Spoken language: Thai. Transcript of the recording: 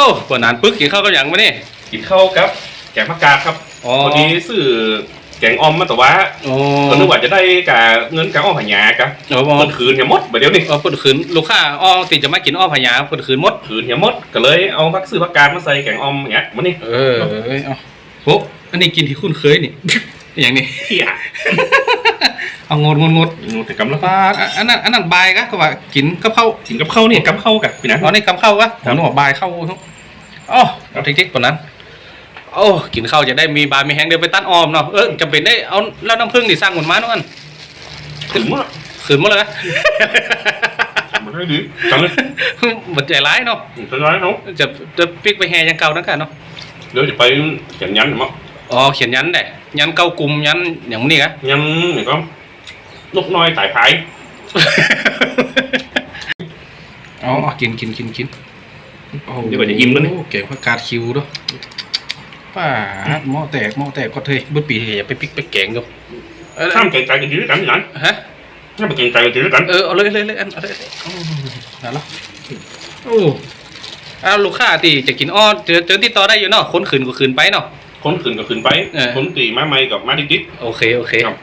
าปวดนานปึ๊กกินข้าวกับอย่างมานี่กินข้าวกับแกงผักกาดครับอ๋อพอดีซื้อแกงออมมาแต่ว่าโอ้ก็นึกว่าจะได้กะเงินกะอ้อมผัญญากะโอ้บอเงินคืนเหี่ยหมดไปเดี๋ยวนี้เอาปวดขืนลูกค้าอ้อติจะมากินอ้อพญาปวดขืนหมดคืนเหี่ยหมดก็เลยเอาพักซื้อผักกาดมาใส่แกงออมอย่างเงี้ยมันนี่เออเอาโอ้อันนี้กินที่คุ้นเคยนี่ อย่างนี้เที่ย เอางดงดงดนูแต่กำลังปลาอันนั้นอันนั้นบายกะก็ว่ากินกับข้าวกินกับข้าวนี่กับข้าวกะพี่นะอ๋อนี่กับข้าวกะผมนึกว่าบายข้าวทุกอ๋อเอาทิกๆกว่านั้นโอ้กินข้าวจะได้มีบายมีแห้งเดี๋ยวไปตัดออมเนาะเออจำเป็นได้เอาแล้วน้ำผึ้งที่สร้างหมดมานู่นถึงว่าขืนหมดเลยนะมันได้ดีจังเลยหมดใจร้ายเนาะจะร้ายเนาะจะจะปิกไปแห่ยังเก่านั่นกันเนาะเดี๋ยวจะไปเขียนยันมั้งอ๋อเขียนยันได้ยันเก่ากลุ่มยันอย่างนี้กะยันเนี่ยก็ นกน้อยตายพายอ๋อกินกินกินกินโอ้เดี๋ยวก็จะยิ้มแล้วนี่เก่งพักกาดคิวด้วยป้าดหม้อแตกหม้อแตกก็เทยบุญปีอย่าไปปิกไปแกงดูเออข้ามเก่งใจกันดีด้วยกันอย่างนั้นฮะ ข้ามไปเก่งใจกันดีด้วยกันเออเอาเลยเลยเลยอันเอาเลยเลยอืมนั่นเหรอโอ้อ้าวลูกค้าที่จะกินอ้อเจอเจอติดต่อได้อยู่เนาะคนขืนก็ขืนไปเนาะ คนขืนก็ขืนไปเออ คนตีมาไม่กับมาดิดิโอเคโอเคครับ